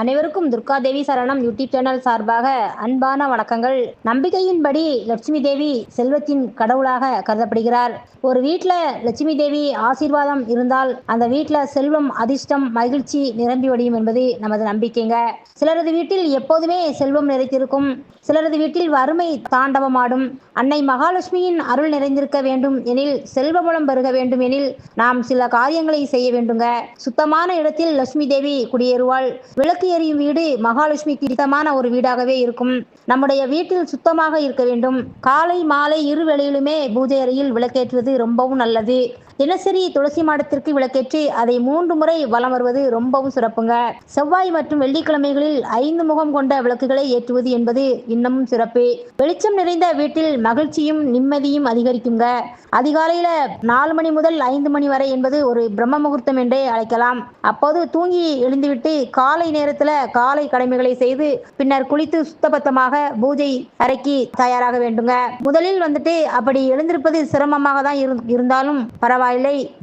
அனைவருக்கும் துர்கா தேவி சரணம் YouTube channel சார்பாக அன்பான வணக்கங்கள். நம்பிக்கையின்படி லட்சுமி தேவி செல்வத்தின் கடவுளாக கருதப்படுகிறார். ஒரு வீட்டில் லட்சுமி தேவி ஆசீர்வாதம் இருந்தால் அந்த வீட்டில் செல்வம் அதிர்ஷ்டம் மகிழ்ச்சி நிரம்பி வடியும் என்பது நமது நம்பிக்கைங்க. சிலரது வீட்டில் எப்போதுமே செல்வம் நிறைத்திருக்கும் சிலரது வீட்டில் வறுமை தாண்டவமாடும். அன்னை மகாலட்சுமியின் அருள் நிறைந்திருக்க வேண்டும் எனில் செல்வமுலம் பெருக வேண்டும் எனில் நாம் சில காரியங்களை செய்ய வேண்டுங்க. சுத்தமான இடத்தில் லட்சுமி தேவி குடியேறுவாள். விளக்கு எரியும் வீடு மகாலட்சுமிக்கு இதமான ஒரு வீடாகவே இருக்கும். நம்முடைய வீட்டில் சுத்தமாக இருக்க வேண்டும். காலை மாலை இரு வேளையிலுமே பூஜை அறையில் விளக்கேற்றுவது ரொம்பவும் நல்லது. தினசரி துளசி மாடத்திற்கு விளக்கேற்றி அதை மூன்று முறை வலம் வருவது ரொம்பவும் சிறப்புங்க. செவ்வாய் மற்றும் வெள்ளிக்கிழமைகளில் ஐந்து முகம் கொண்ட விளக்குகளை ஏற்றுவது என்பது இன்னமும் சிறப்பு. வெளிச்சம் நிறைந்த வீட்டில் மகிழ்ச்சியும் நிம்மதியும் அதிகரிக்குங்க. அதிகாலையில நாலு மணி முதல் ஐந்து மணி வரை என்பது ஒரு பிரம்ம முகூர்த்தம் என்றே அழைக்கலாம். அப்போது தூங்கி எழுந்துவிட்டு காலை நேரத்துல காலை கடமைகளை செய்து பின்னர் குளித்து சுத்தபத்தமாக பூஜை அறைக்கு தயாராக வேண்டுங்க. முதலில் வந்துட்டு அப்படி எழுந்திருப்பது சிரமமாக தான் இரு- இருந்தாலும் பரவாயில்லை.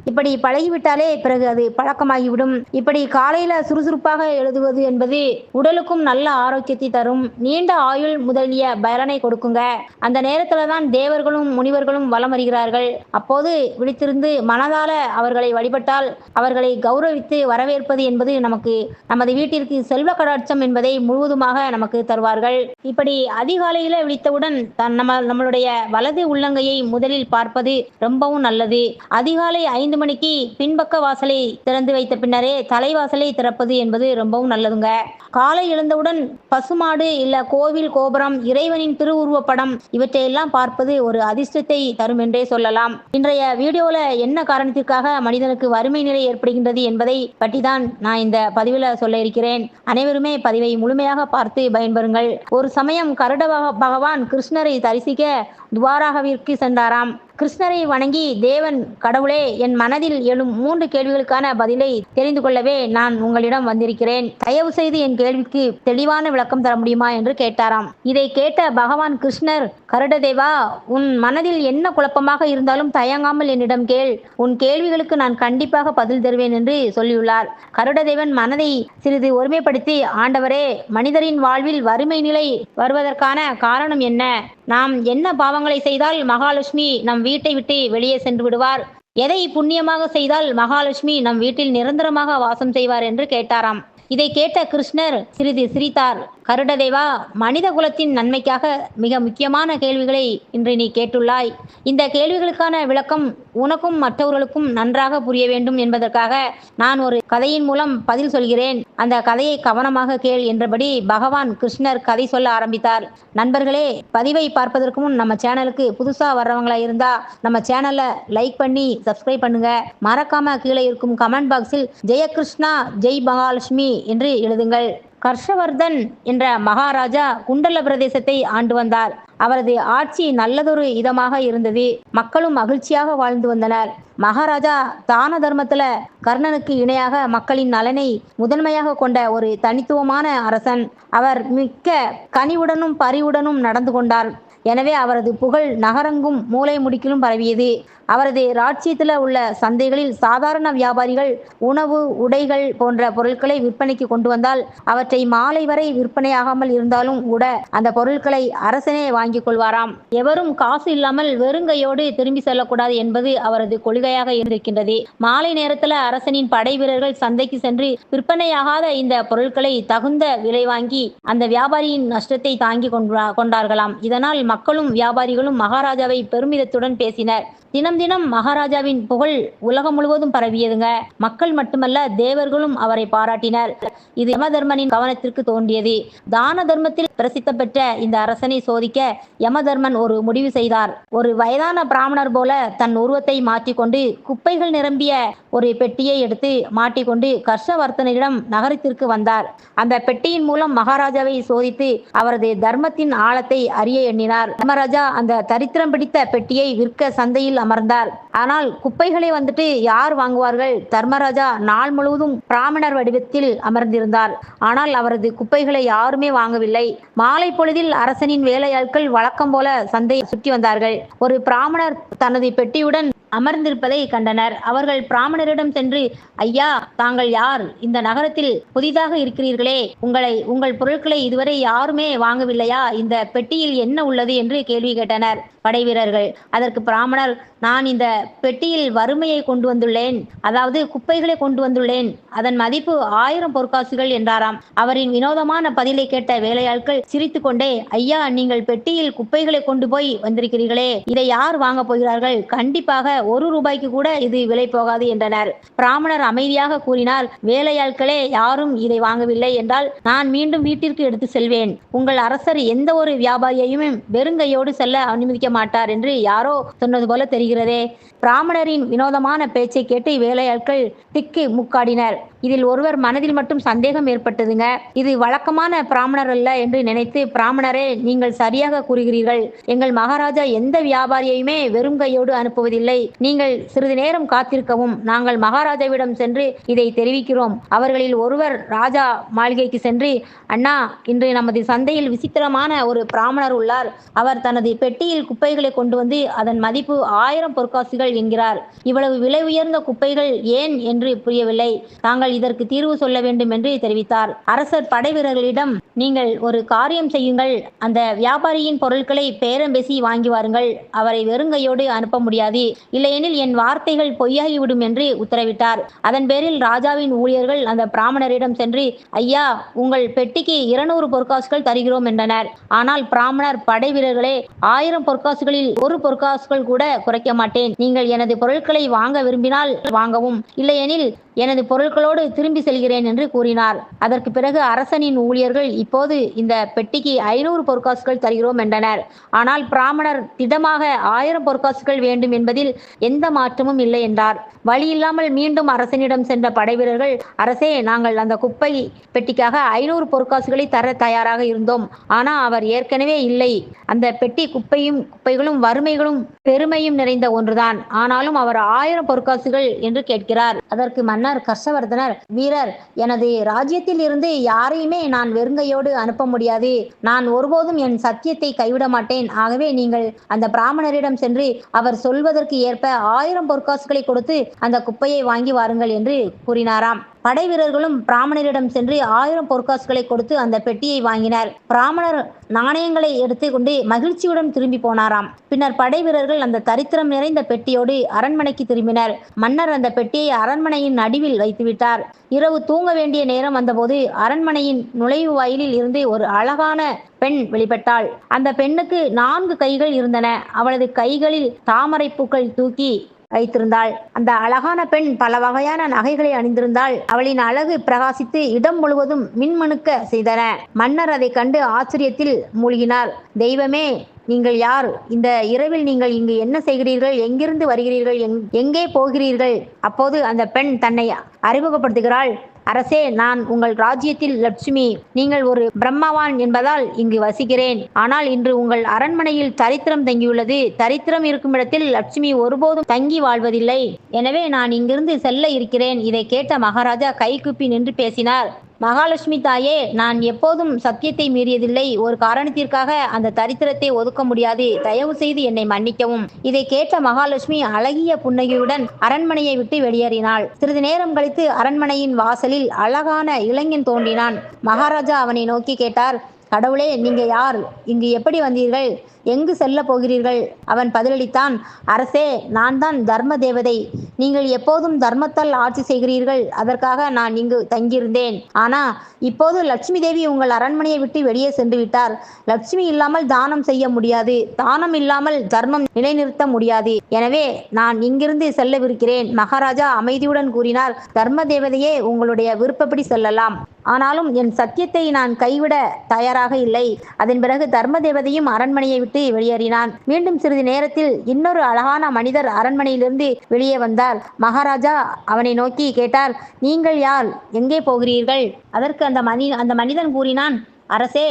இப்படி பழகிவிட்டாலே பிறகு அது பழக்கமாகிவிடும். இப்படி காலையில சுறுசுறுப்பாக எழுதுவது என்பது உடலுக்கும் நல்ல ஆரோக்கியத்தை தரும். நீண்ட ஆயுள் முதலிய பலனை கொடுக்குங்க. அந்த நேரத்துல தான் தேவர்களும் முனிவர்களும் வலம் வருகிறார்கள். அப்போது விழித்திருந்து மனதால அவர்களை வழிபட்டால் அவர்களை கௌரவித்து வரவேற்பது என்பது நமக்கு நமது வீட்டிற்கு செல்வ கடாட்சம் என்பதை முழுவதுமாக நமக்கு தருவார்கள். இப்படி அதிகாலையில விழித்தவுடன் தன் நம்ம நம்மளுடைய வலது உள்ளங்கையை முதலில் பார்ப்பது ரொம்பவும் நல்லது. அதிகாலை ஐந்து மணிக்கு பின்பக்க வாசலை திறந்து வைத்த பின்னரே தலைவாசலை திறப்பது என்பது ரொம்பவும் நல்லதுங்க. காலை எழுந்தவுடன் பசுமாடு இல்ல கோவில் கோபுரம் இறைவனின் திருவுருவ படம் இவற்றையெல்லாம் பார்ப்பது ஒரு அதிர்ஷ்டத்தை தரும் என்றே சொல்லலாம். இன்றைய வீடியோல என்ன காரணத்திற்காக மனிதனுக்கு வறுமை நிலை ஏற்படுகின்றது என்பதை பற்றி தான் நான் இந்த பதிவில் சொல்ல இருக்கிறேன். அனைவருமே பதிவை முழுமையாக பார்த்து பயன்பெறுங்கள். ஒரு சமயம் கருட பக- பகவான் கிருஷ்ணரை தரிசிக்க துவாராகவிற்கு சென்றாராம். கிருஷ்ணரை வணங்கி தேவன் கடவுளே என் மனதில் எழும் மூன்று கேள்விகளுக்கான பதிலை தெரிந்து கொள்ளவே நான் உங்களிடம் வந்திருக்கிறேன். தயவு செய்து என் கேள்விக்கு தெளிவான விளக்கம் தர முடியுமா? என்று கேட்டாராம். இதை கேட்ட பகவான் கிருஷ்ணர் கருடதேவா உன் மனதில் என்ன குழப்பமாக இருந்தாலும் தயங்காமல் என்னிடம் கேள். உன் கேள்விகளுக்கு நான் கண்டிப்பாக பதில் தருவேன் என்று சொல்லியுள்ளார். கருடதேவன் மனதை சிறிது ஒருமைப்படுத்தி ஆண்டவரே மனிதரின் வாழ்வில் வறுமை நிலை வருவதற்கான காரணம் என்ன? நாம் என்ன பாவங்களை செய்தால் மகாலட்சுமி நம் வீட்டை விட்டு வெளியே சென்று விடுவார்? எதை புண்ணியமாக செய்தால் மகாலட்சுமி நம் வீட்டில் நிரந்தரமாக வாசம் செய்வார் என்று கேட்டாராம். இதை கேட்ட கிருஷ்ணர் சிறிது சிரித்தார். கருடதேவா மனித குலத்தின் நன்மைக்காக மிக முக்கியமான கேள்விகளை இன்று நீ கேட்டுள்ளாய். இந்த கேள்விகளுக்கான விளக்கம் உனக்கும் மற்றவர்களுக்கும் நன்றாக புரிய வேண்டும் என்பதற்காக நான் ஒரு கதையின் மூலம் பதில் சொல்கிறேன். அந்த கதையை கவனமாக கேள் என்றபடி பகவான் கிருஷ்ணர் கதை சொல்ல ஆரம்பித்தார். நண்பர்களே பதிவை பார்ப்பதற்கு முன் நம்ம சேனலுக்கு புதுசா வர்றவங்களா இருந்தா நம்ம சேனலை லைக் பண்ணி சப்ஸ்கிரைப் பண்ணுங்க. மறக்காம கீழே இருக்கும் கமெண்ட் பாக்ஸில் ஜெயகிருஷ்ணா ஜெய் மகாலட்சுமி என்று எழுதுங்கள். கர்ஷவர்தன் என்ற மகாராஜா குண்டல பிரதேசத்தை ஆண்டு வந்தார். அவரது ஆட்சி நல்லதொரு இதமாக இருந்தது. மக்களும் மகிழ்ச்சியாக வாழ்ந்து வந்தனர். மகாராஜா தான தர்மத்துல கர்ணனுக்கு இணையாக மக்களின் நலனை முதன்மையாக கொண்ட ஒரு தனித்துவமான அரசன். அவர் மிக்க கனிவுடனும் பரிவுடனும் நடந்து கொண்டார். எனவே அவரது புகழ் நகரங்கும் மூலை முடிக்கிலும் பரவியது. அவரது ராட்சியத்தில் உள்ள சந்தைகளில் சாதாரண வியாபாரிகள் உணவு உடைகள் போன்ற பொருட்களை விற்பனைக்கு கொண்டு வந்தால் அவற்றை மாலை வரை விற்பனையாகாமல் இருந்தாலும் கூட அந்த பொருட்களை அரசனே வாங்கிக் கொள்வாராம். எவரும் காசு இல்லாமல் வெறுங்கையோடு திரும்பி செல்லக்கூடாது என்பது அவரது கொள்கையாக இருக்கின்றது மாலை நேரத்தில் அரசனின் படை வீரர்கள் சந்தைக்கு சென்று விற்பனையாகாத இந்த பொருட்களை தகுந்த விலை வாங்கி அந்த வியாபாரியின் நஷ்டத்தை தாங்கி கொண்டா- கொண்டார்களாம். இதனால் மக்களும் வியாபாரிகளும் மகாராஜாவை பெருமிதத்துடன் பேசினர். தினம் தினம் மகாராஜாவின் புகழ் உலகம் முழுவதும் பரவியதுங்க. மக்கள் மட்டுமல்ல தேவர்களும் அவரை பாராட்டினர். இது யமதர்மனின் கவனத்திற்கு தோன்றியது. தான தர்மத்தில் பிரசித்த பெற்ற இந்த அரசனை சோதிக்க யமதர்மன் ஒரு முடிவு செய்தார். ஒரு வயதான பிராமணர் போல தன் உருவத்தை மாற்றிக்கொண்டு குப்பைகள் நிரம்பிய ஒரு பெட்டியை எடுத்து மாட்டிக்கொண்டு கர்ஷவர்த்தனிடம் நகரத்திற்கு வந்தார். அந்த பெட்டியின் மூலம் மகாராஜாவை சோதித்து அவரது தர்மத்தின் ஆழத்தை அறிய எண்ணினார். யமராஜா அந்த தரித்திரம் பிடித்த பெட்டியை விற்க சந்தையில் அமர்ந்தார். ஆனால் குப்பைகளை வந்துட்டு யார் வாங்குவார்கள்? தர்மராஜா நாள் முழுவதும் பிராமணர் வடிவத்தில் அமர்ந்திருந்தார். ஆனால் அவரது குப்பைகளை யாருமே வாங்கவில்லை. மாலை பொழுதில் அரசனின் வேலையாட்கள் வழக்கம் போல சந்தையை சுற்றி வந்தார்கள். ஒரு பிராமணர் தனது பெட்டியுடன் அமர்ந்திருப்பதை கண்டனர். அவர்கள் பிராமணரிடம் சென்று ஐயா தாங்கள் யார்? இந்த நகரத்தில் புதிதாக இருக்கிறீர்களே. உங்களை உங்கள் பொருட்களை இதுவரை யாருமே வாங்கவில்லையா? இந்த பெட்டியில் என்ன உள்ளது? என்று கேள்வி கேட்டனர் படைவீரர்கள் அதற்கு பிராமணர் நான் இந்த பெட்டியில் வறுமையை கொண்டு வந்துள்ளேன். அதாவது குப்பைகளை கொண்டு வந்துள்ளேன். அதன் மதிப்பு ஆயிரம் பொற்காசுகள் என்றாராம். அவரின் வினோதமான பதிலை கேட்ட வேலையாட்கள் சிரித்து கொண்டே ஐயா நீங்கள் பெட்டியில் குப்பைகளை கொண்டு போய் வந்திருக்கிறீர்களே. இதை யார் வாங்க போகிறார்கள்? கண்டிப்பாக ஒரு ரூபாய்க்கு கூட இது விலை போகாது என்றனர். பிராமணர் அமைதியாக கூறினார் வேலையாட்களே யாரும் இதை வாங்கவில்லை என்றால் நான் மீண்டும் வீட்டிற்கு எடுத்து செல்வேன். உங்கள் அரசர் எந்த ஒரு வியாபாரியையும் வெறுங்கையோடு செல்ல அனுமதிக்க மாட்டார் என்று யாரோ சொன்னது போல தெரிகிறதே. பிராமணரின் வினோதமான பேச்சை கேட்டு வேலையாட்கள் திக்கு முக்காடினர். இதில் ஒருவர் மனதில் மட்டும் சந்தேகம் ஏற்பட்டதுங்க. இது வழக்கமான பிராமணர் அல்ல என்று நினைத்து பிராமணரே நீங்கள் சரியாக கூறுகிறீர்கள். எங்கள் மகாராஜா எந்த வியாபாரியையுமே வெறும் கையோடு அனுப்புவதில்லை. நீங்கள் சிறிது நேரம் காத்திருக்கவும் நாங்கள் மகாராஜாவிடம் சென்று இதை தெரிவிக்கிறோம். அவர்களில் ஒருவர் ராஜா மாளிகைக்கு சென்று அண்ணா இன்று நமது சந்தையில் விசித்திரமான ஒரு பிராமணர் உள்ளார். அவர் தனது பெட்டியில் குப்பைகளை கொண்டு வந்து அதன் மதிப்பு ஆயிரம் பொற்காசுகள் என்கிறார். இவ்வளவு விலை உயர்ந்த குப்பைகள் ஏன் என்று புரியவில்லை. தாங்கள் இதற்கு தீர்வு சொல்ல வேண்டும் என்று தெரிவித்தார். அரசர் படை வீரர்களிடம் நீங்கள் ஒரு காரியம் செய்யுங்கள். அந்த வியாபாரியின் பொருட்களை பேரம் பேசி வாங்கி வாருங்கள். அவரை வெறுங்கையோடு அனுப்ப முடியாது. இல்லையெனில் என் வார்த்தைகள் பொய்யாகிவிடும் என்று உத்தரவிட்டார். அதன் பேரில் ராஜாவின் ஊழியர்கள் அந்த பிராமணரிடம் சென்று ஐயா உங்கள் பெட்டிக்கு இருநூறு பொற்காசுகள் தருகிறோம் என்றனர். ஆனால் பிராமணர் படை வீரர்களே ஆயிரம் பொற்காசுகளில் ஒரு பொற்காசுகள் கூட குறைக்க மாட்டேன். நீங்கள் எனது பொருட்களை வாங்க விரும்பினால் வாங்கவும். இல்லையெனில் எனது பொருட்களோடு திரும்பி செல்கிறேன் என்று கூறினார். அதற்கு பிறகு அரசனின் ஊழியர்கள் இப்போது இந்த பெட்டிக்கு ஐநூறு பொற்காசுகள் தருகிறோம் என்றனர். ஆனால் பிராமணர் திடமாக ஆயிரம் பொற்காசுகள் வேண்டும் என்பதில் எந்த மாற்றமும் இல்லை என்றார். வழியில்லாமல் மீண்டும் அரசனிடம் சென்ற படைவீரர்கள் அரசே நாங்கள் அந்த குப்பை பெட்டிக்காக ஐநூறு பொற்காசுகளை தர தயாராக இருந்தோம். ஆனால் அவர் ஏற்கனவே இல்லை. அந்த பெட்டி குப்பையும் குப்பைகளும் வறுமைகளும் பெருமையும் நிறைந்த ஒன்றுதான். ஆனாலும் அவர் ஆயிரம் பொற்காசுகள் என்று கேட்கிறார். அதற்கு மன்னர் கர்ஷவர்தனர் வீரர் எனது ராஜ்யத்தில் இருந்து யாரையுமே நான் வெறுங்கையோடு அனுப்ப முடியாது. நான் ஒருபோதும் என் சத்தியத்தை கைவிட மாட்டேன். ஆகவே நீங்கள் அந்த பிராமணரிடம் சென்று அவர் சொல்வதற்கு ஏற்ப ஆயிரம் பொற்காசுகளை கொடுத்து அந்த குப்பையை வாங்கி வாருங்கள் என்று கூறினாராம். படை வீரர்களும் பிராமணரிடம் சென்று ஆயிரம் பொற்காசுகளை கொடுத்து அந்த பெட்டியை வாங்கினர். பிராமணர் நாணயங்களை எடுத்துக்கொண்டு மகிழ்ச்சியுடன் திரும்பி போனாராம். பின்னர் படை வீரர்கள் அந்த தரித்திரம் நிறைந்த பெட்டியோடு அரண்மனைக்கு திரும்பினர். மன்னர் அந்த பெட்டியை அரண்மனையின் நடுவில் வைத்துவிட்டார். இரவு தூங்க வேண்டிய நேரம் வந்தபோது அரண்மனையின் நுழைவு வாயிலில் இருந்து ஒரு அழகான பெண் வெளிப்பட்டாள். அந்த பெண்ணுக்கு நான்கு கைகள் இருந்தன. அவளது கைகளில் தாமரை பூக்கள் தூக்கி வைத்திருந்தாள். அந்த அழகான பெண் பல வகையான நகைகளை அணிந்திருந்தாள். அவளின் அழகு பிரகாசித்து இடம் முழுவதும் மின்மணுக்க செய்தன. மன்னர் அதை கண்டு ஆச்சரியத்தில் மூழ்கினார். தெய்வமே நீங்கள் யார்? இந்த இரவில் நீங்கள் இங்கு என்ன செய்கிறீர்கள்? எங்கிருந்து வருகிறீர்கள்? எங்- எங்கே போகிறீர்கள்? அப்போது அந்த பெண் தன்னை அறிமுகப்படுத்துகிறாள். அரசே நான் உங்கள் ராஜ்யத்தில் லட்சுமி. நீங்கள் ஒரு பிரம்மவான் என்பதால் இங்கு வசிக்கிறேன். ஆனால் இன்று உங்கள் அரண்மனையில் தரித்திரம் தங்கியுள்ளது. தரித்திரம் இருக்கும் இடத்தில் லட்சுமி ஒருபோதும் தங்கி வாழ்வதில்லை. எனவே நான் இங்கிருந்து செல்ல இருக்கிறேன். இதை கேட்ட மகாராஜா கைகுப்பி நின்று பேசினார். மகாலட்சுமி தாயே நான் எப்போதும் சத்தியத்தை மீறியதில்லை. ஒரு காரணத்திற்காக அந்த தரித்திரத்தை ஒதுக்க முடியாது. தயவு செய்து என்னை மன்னிக்கவும். இதை கேட்ட மகாலட்சுமி அழகிய புன்னகையுடன் அரண்மனையை விட்டு வெளியேறினாள். சிறிது நேரம் கழித்து அரண்மனையின் வாசலில் அழகான இளைஞன் தோன்றினான். மகாராஜா அவனை நோக்கி கேட்டார் கடவுளே நீங்க யார்? இங்கு எப்படி வந்தீர்கள்? எங்கு செல்ல போகிறீர்கள்? அவன் பதிலளித்தான் அரசே நான் தான் தர்ம தேவதை நீங்கள் எப்போதும் தர்மத்தால் ஆட்சி செய்கிறீர்கள். அதற்காக நான் இங்கு தங்கியிருந்தேன். ஆனா இப்போது லட்சுமி தேவி உங்கள் அரண்மனையை விட்டு வெளியே சென்று விட்டார். லட்சுமி இல்லாமல் தானம் செய்ய முடியாது. தானம் இல்லாமல் தர்மம் நிலைநிறுத்த முடியாது. எனவே நான் இங்கிருந்து செல்லவிருக்கிறேன். மகாராஜா அமைதியுடன் கூறினார் தர்ம தேவதையே உங்களுடைய விருப்பப்படி செல்லலாம். ஆனாலும் என் சத்தியத்தை நான் கைவிட தயாராக இல்லை. அதன் பிறகு தர்ம தேவதையும் அரண்மனையை விட்டு வெளியேறினான். மீண்டும் சிறிது நேரத்தில் இன்னொரு அழகான மனிதர் அரண்மனையிலிருந்து வெளியே வந்தார். மகாராஜா அவனை நோக்கி கேட்டார் நீங்கள் யார்? எங்கே போகிறீர்கள்? அதற்கு அந்த மனி அந்த மனிதன் கூறினான் அரசே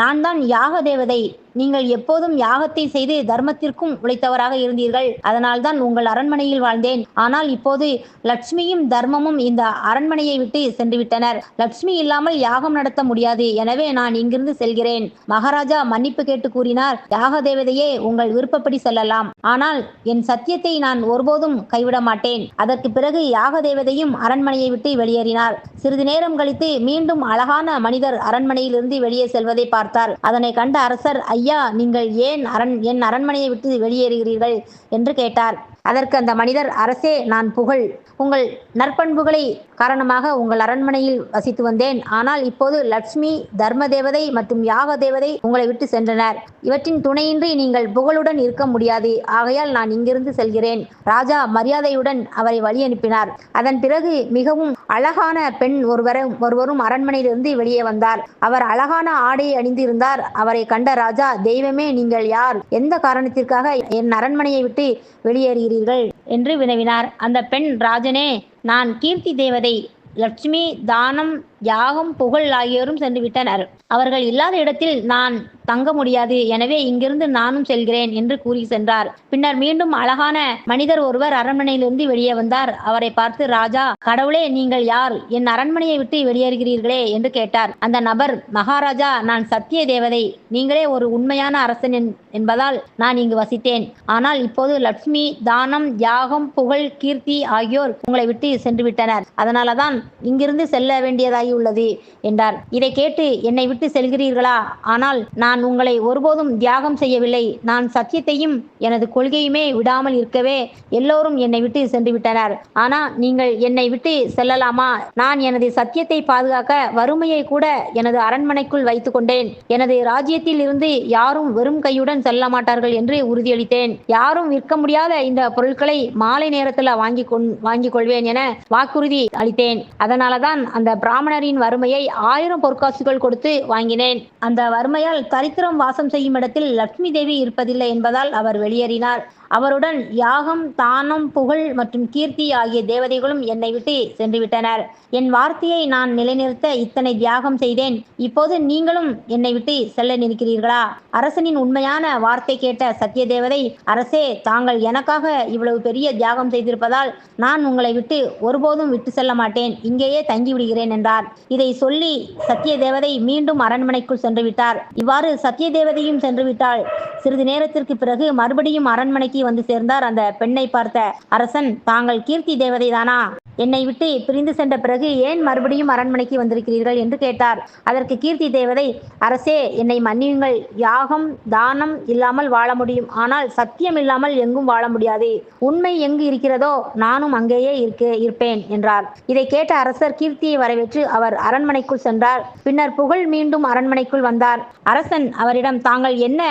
நான் தான் யாக தேவதை. நீங்கள் எப்போதும் யாகத்தை செய்து தர்மத்திற்கும் உழைத்தவராக இருந்தீர்கள். அதனால்தான் உங்கள் அரண்மனையில் வாழ்ந்தேன். ஆனால் இப்போது லட்சுமியும் தர்மமும் இந்த அரண்மனையை விட்டு சென்று விட்டனர் லட்சுமி இல்லாமல் யாகம் நடத்த முடியாது. எனவே நான் இங்கிருந்து செல்கிறேன். மகாராஜா மன்னிப்பு கேட்டு கூறினார். யாக தேவதையே உங்கள் விருப்பப்படி செல்லலாம். ஆனால் என் சத்தியத்தை நான் ஒருபோதும் கைவிட மாட்டேன். அதற்கு பிறகு யாக தேவதையும் அரண்மனையை விட்டு வெளியேறினார். சிறிது நேரம் கழித்து மீண்டும் அழகான மனிதர் அரண்மனையிலிருந்து வெளியே செல்வதை பார்த்தார். அதனை கண்ட அரசர் ஐயா நீங்கள் ஏன் அரண் என் அரண்மனையை விட்டு வெளியேறுகிறீர்கள்? என்று கேட்டார். அதற்கு அந்த மனிதர் அரசே நான் புகழ். உங்கள் நற்பண்புகளை காரணமாக உங்கள் அரண்மனையில் வசித்து வந்தேன். ஆனால் இப்போது லட்சுமி தர்ம தேவதை மற்றும் யாக தேவதை உங்களை விட்டு சென்றனர். இவற்றின் துணையின்றி நீங்கள் புகழுடன் இருக்க முடியாது. ஆகையால் நான் இங்கிருந்து செல்கிறேன். ராஜா மரியாதையுடன் அவரை வழி அனுப்பினார். அதன் பிறகு மிகவும் அழகான பெண் ஒருவரும் ஒருவரும் அரண்மனையிலிருந்து வெளியே வந்தார். அவர் அழகான ஆடை அணிந்து இருந்தார் அவரை கண்ட ராஜா தெய்வமே நீங்கள் யார்? எந்த காரணத்திற்காக என் அரண்மனையை விட்டு வெளியேறுகிறீர்கள்? என்று வினவினார். அந்த பெண் ராஜா ராஜனே நான் கீர்த்தி தேவதை லட்சுமி தானம் யாகம் புகழ் ஆகியோரும் சென்று விட்டனர். அவர்கள் இல்லாத இடத்தில் நான் தங்க முடியாது. எனவே இங்கிருந்து நானும் செல்கிறேன் என்று கூறி சென்றார். பின்னர் மீண்டும் அழகான மனிதர் ஒருவர் அரண்மனையிலிருந்து வெளியே வந்தார். அவரை பார்த்து ராஜா கடவுளே நீங்கள் யார்? என் அரண்மனையை விட்டு வெளியேறுகிறீர்களே என்று கேட்டார். அந்த நபர் மகாராஜா நான் சத்திய தேவதை. நீங்களே ஒரு உண்மையான அரசன் என்பதால் நான் இங்கு வசித்தேன். ஆனால் இப்போது லட்சுமி தானம் யாகம் புகழ் கீர்த்தி ஆகியோர் உங்களை விட்டு சென்று விட்டனர். அதனாலதான் இங்கிருந்து செல்ல வேண்டியதாகி உள்ளது என்றார். இதை கேட்டு என்னை விட்டு செல்கிறீர்களா? ஆனால் நான் உங்களை ஒருபோதும் தியாகம் செய்யவில்லை. நான் சத்தியத்தையும் எனது கொள்கையுமே விடாமல் இருக்கவே எல்லோரும் என்னை விட்டு சென்று விட்டனர் ஆனா நீங்கள் என்னை விட்டு செல்லலாமா? நான் எனது சத்தியத்தை பாதுகாக்க வறுமையை கூட எனது அரண்மனைக்குள் வைத்துக் கொண்டேன். எனது ராஜ்யத்தில் இருந்து யாரும் வெறும் கையுடன் செல்ல மாட்டார்கள் என்று உறுதியளித்தேன். யாரும் விற்க முடியாத இந்த பொருட்களை மாலை நேரத்தில் வாங்கி வாங்கிக் கொள்வேன் என வாக்குறுதி அளித்தேன். அதனாலதான் அந்த பிராமண பிராமணரின் வறுமையை ஆயிரம் பொற்காசுகள் கொடுத்து வாங்கினேன். அந்த வறுமையால் தரித்திரம் வாசம் செய்யும் இடத்தில் லட்சுமி தேவி இருப்பதில்லை என்பதால் அவர் வெளியேறினார். அவருடன் யாகம் தானம் புகழ் மற்றும் கீர்த்தி ஆகிய தேவதைகளும் என்னை விட்டு சென்றுவிட்டனர். என் வார்த்தையை நான் நிலைநிறுத்த இத்தனை தியாகம் செய்தேன். இப்போது நீங்களும் என்னை விட்டு செல்ல நிற்கிறீர்களா அரசனின் உண்மையான வார்த்தை கேட்ட சத்திய தேவதை அரசே தாங்கள் எனக்காக இவ்வளவு பெரிய தியாகம் செய்திருப்பதால் நான் உங்களை விட்டு ஒருபோதும் விட்டு செல்ல மாட்டேன். இங்கேயே தங்கி விடுகிறேன் என்றார். இதை சொல்லி சத்திய தேவதை மீண்டும் அரண்மனைக்குள் சென்று விட்டார் இவ்வாறு சத்திய தேவதையும் சென்று விட்டாள் சிறிது நேரத்திற்கு பிறகு மறுபடியும் அரண்மனைக்கு வந்து சேர்ந்தார். அந்த பெண்ணை பார்த்த அரசன் தாங்கள் கீர்த்தி தேவதை தானா என்னை விட்டு பிரிந்து சென்ற பிறகு ஏன் மறுபடியும் அரண்மனைக்கு வந்திருக்கிறீர்கள் என்று கேட்டார். அதற்கு கீர்த்தி தேவதை அரசே என்னை மன்னியுங்கள். யாகம் தானம் இல்லாமல் வாழ முடியும். ஆனால் சத்தியம் இல்லாமல் எங்கும் வாழ முடியாது. உண்மை எங்கு இருக்கிறதோ நானும் அங்கேயே இருக்க இருப்பேன் என்றார். இதை கேட்ட அரசர் கீர்த்தியை வரவேற்று அவர் அரண்மனைக்குள் சென்றார். பின்னர் புகழ் மீண்டும் அரண்மனைக்குள் வந்தார். அரசன் அவரிடம் தாங்கள் என்ன?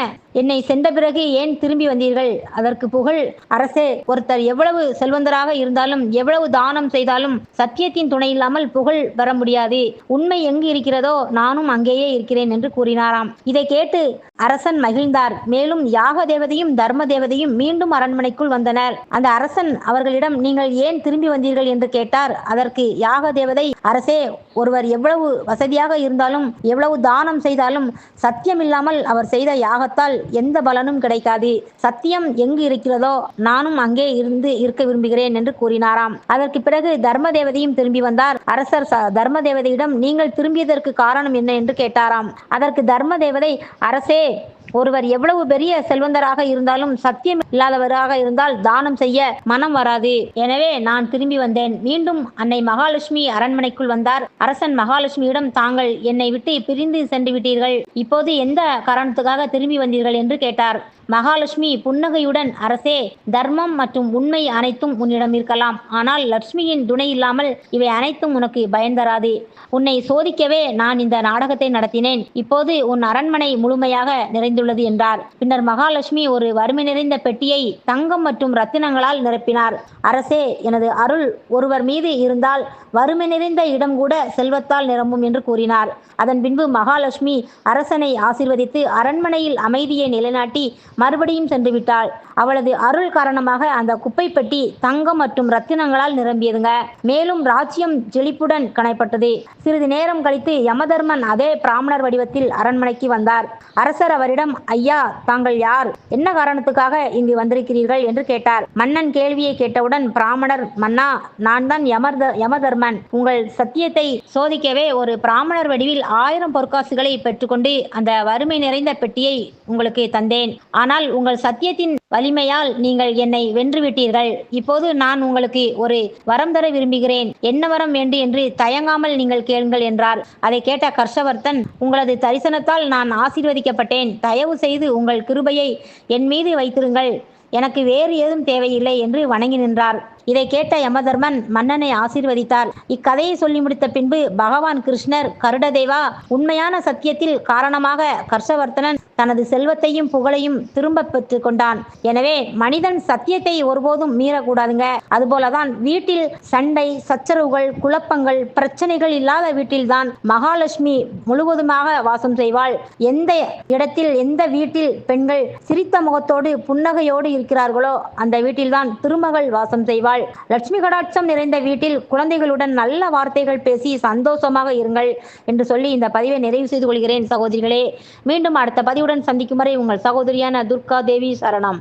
என்னை சென்ற பிறகு ஏன் திரும்பி வந்தீர்கள்? அதற்கு புகழ் அரசே ஒருத்தர் எவ்வளவு செல்வந்தராக இருந்தாலும் எவ்வளவு தானம் செய்தாலும் சத்தியத்தின் துணை இல்லாமல் புகழ் வர முடியாது. உண்மை எங்கு இருக்கிறதோ நானும் அங்கேயே இருக்கிறேன் என்று கூறினாராம். இதை கேட்டு அரசன் மகிழ்ந்தார். மேலும் யாக தேவதையும் தர்ம தேவதையும் மீண்டும் அரண்மனைக்குள் வந்தனர். அந்த அரசன் அவர்களிடம் நீங்கள் ஏன் திரும்பி வந்தீர்கள்? என்று கேட்டார். அதற்கு யாக தேவதை அரசே ஒருவர் எவ்வளவு வசதியாக இருந்தாலும் எவ்வளவு தானம் செய்தாலும் சத்தியம் இல்லாமல் அவர் செய்த யாகத்தால் எந்த பலனும் கிடைக்காது. சத்தியம் எங்கு இருக்கிறதோ நானும் அங்கே இருந்து இருக்க விரும்புகிறேன் என்று கூறினாராம். அதற்கு பிறகு தர்ம தேவதையும் திரும்பி வந்தார். அரசர் தர்ம தேவதையிடம் நீங்கள் திரும்பியதற்கு காரணம் என்ன என்று கேட்டாராம். அதற்கு தர்ம தேவதை அரசே ஒருவர் எவ்வளவு பெரிய செல்வந்தராக இருந்தாலும் சத்தியம் இல்லாதவராக இருந்தால் தானம் செய்ய மனம் வராது. எனவே நான் திரும்பி வந்தேன். மீண்டும் அன்னை மகாலட்சுமி அரண்மனைக்குள் வந்தார். அரசன் மகாலட்சுமியிடம் தாங்கள் என்னை விட்டு பிரிந்து சென்று விட்டீர்கள். இப்போது எந்த காரணத்துக்காக திரும்பி வந்தீர்கள்? என்று கேட்டார். மகாலட்சுமி புன்னகையுடன் அரசே தர்மம் மற்றும் உண்மை அனைத்தும் உன்னிடம் இருக்கலாம். ஆனால் லட்சுமியின் துணை இல்லாமல் இவை அனைத்தும் உனக்கு பயன் தராது. உன்னை சோதிக்கவே நான் இந்த நாடகத்தை நடத்தினேன். இப்போது உன் அரண்மனை முழுமையாக நிறைந்துள்ளது. என்றார். பின்னர் மகாலட்சுமி ஒரு வறுமை நிறைந்த பெட்டியை தங்கம் மற்றும் ரத்தினங்களால் நிரப்பினார். அரசே எனது அருள் ஒருவர் மீது இருந்தால் வறுமை நிறைந்த இடம் கூட செல்வத்தால் நிரம்பும் என்று கூறினார். அதன் பின்பு மகாலட்சுமி அரசனை ஆசிர்வதித்து அரண்மனையில் அமைதியை நிலைநாட்டி மறுபடியும் சென்று விட்டாள். அவளது அருள் காரணமாக அந்த குப்பை பெட்டி தங்கம் மற்றும் ரத்தினங்களால் நிரம்பியதுங்க. மேலும் ராஜ்யம் ஜெலிப்புடன் கணைப்பட்டது. சிறிது நேரம் கழித்து யமதர்மன் அதே பிராமணர் வடிவத்தில் அரண்மனைக்கு வந்தார். அரசர் அவரிடம் மன்னனிடம் ஐயா தாங்கள் யார்? என்ன காரணத்துக்காக இங்கு வந்திருக்கிறீர்கள் என்று கேட்டார். மன்னன் கேள்வியை கேட்டவுடன் பிராமணர் மன்னா நான் தான் யமர்த யமதர்மன். உங்கள் சத்தியத்தை சோதிக்கவே ஒரு பிராமணர் வடிவில் ஆயிரம் பொற்காசுகளை பெற்றுக்கொண்டு அந்த வறுமை நிறைந்த பெட்டியை உங்களுக்கு தந்தேன். ஆனால் உங்கள் சத்தியத்தின் வலிமையால் நீங்கள் என்னை வென்றுவிட்டீர்கள். இப்போது நான் உங்களுக்கு ஒரு வரம் தர விரும்புகிறேன். என்ன வரம் வேண்டும் என்று தயங்காமல் நீங்கள் கேளுங்கள் என்றார். அதை கேட்ட கர்ஷவர்த்தன் உங்களது தரிசனத்தால் நான் ஆசீர்வதிக்கப்பட்டேன். தயவு செய்து உங்கள் கிருபையை என் மீது வைத்திருங்கள். எனக்கு வேறு ஏதும் தேவையில்லை என்று வணங்கி நின்றார். இதை கேட்ட யமதர்மன் மன்னனை ஆசீர்வதித்தார். இக்கதையை சொல்லி முடித்த பின்பு பகவான் கிருஷ்ணர் கருடதேவா உண்மையான சத்தியத்தில் காரணமாக கர்ஷவர்த்தனன் தனது செல்வத்தையும் புகழையும் திரும்ப பெற்று கொண்டான். எனவே மனிதன் சத்தியத்தை ஒருபோதும் மீறக்கூடாதுங்க. அதுபோலதான் வீட்டில் சண்டை சச்சரவுகள் குழப்பங்கள் பிரச்சனைகள் இல்லாத வீட்டில்தான் மகாலட்சுமி முழுவதுமாக வாசம் செய்வாள். எந்த இடத்தில் எந்த வீட்டில் பெண்கள் சிரித்த முகத்தோடு புன்னகையோடு இருக்கிறார்களோ அந்த வீட்டில்தான் திருமகள் வாசம் செய்வாள். லட்சுமி கடாட்சம் நிறைந்த வீட்டில் குழந்தைகளுடன் நல்ல வார்த்தைகள் பேசி சந்தோஷமாக இருங்கள் என்று சொல்லி இந்த பதிவை நிறைவு செய்து கொள்கிறேன் சகோதரிகளே. மீண்டும் அடுத்த பதிவுடன் சந்திக்கும் வரை உங்கள் சகோதரியான துர்கா தேவி சரணம்.